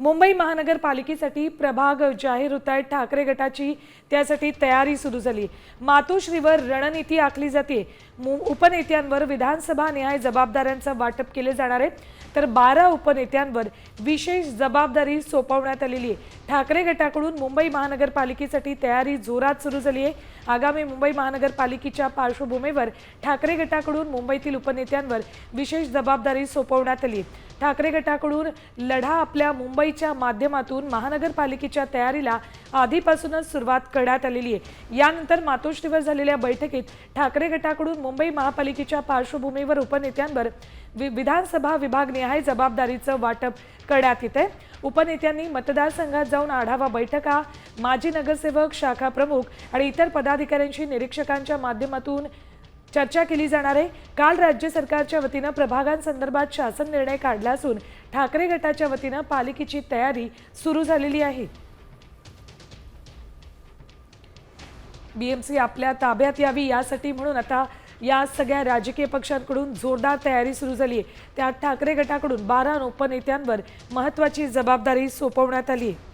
मुंबई महानगरपालिकेसाठी प्रभाग जाहीर होत आहेत. ठाकरे गटाची त्यासाठी तयारी सुरू झाली. मातोश्रीवर रणनीती आखली जाते. उपनेत्यांवर विधानसभा न्याय जबाबदाऱ्यांचं वाटप केले जाणार आहे तर बारा उपनेत्यांवर विशेष जबाबदारी सोपवण्यात आलेली आहे. ठाकरे गटाकडून मुंबई महानगरपालिकेसाठी तयारी जोरात सुरू झाली आहे. आगामी मुंबई महानगरपालिकेच्या पार्श्वभूमीवर ठाकरे गटाकडून मुंबईतील उपनेत्यांवर विशेष जबाबदारी सोपवण्यात आली ठाकरे गटाकडून लढा आपल्या मुंबई मुंबईच्या माध्यमातून महानगरपालिकेच्या तयारीला आधीपासूनच सुरुवात करण्यात आलेली आहे. यानंतर मातोश्रीवर झालेल्या बैठकीत ठाकरे गटाकडून मुंबई महापालिकेच्या पार्श्वभूमीवर उपनेत्यांवर वि विधानसभा विभागनिहाय जबाबदारीचं वाटप करण्यात येत आहे. उपनेत्यांनी मतदारसंघात जाऊन आढावा बैठका माजी नगरसेवक शाखा प्रमुख आणि इतर पदाधिकाऱ्यांशी निरीक्षकांच्या माध्यमातून चर्चा केली जाणार आहे. काल राज्य सरकारच्या वतीनं प्रभागांसंदर्भात शासन निर्णय काढला असून ठाकरे गटाच्या वतीनं पालिकेची तयारी सुरू झालेली आहे. बीएमसी आपल्या ताब्यात यावी यासाठी म्हणून आता या सगळ्या राजकीय पक्षांकडून जोरदार तयारी सुरू झाली आहे. त्यात ठाकरे गटाकडून बारा उपनेत्यांवर महत्त्वाची जबाबदारी सोपवण्यात आली आहे.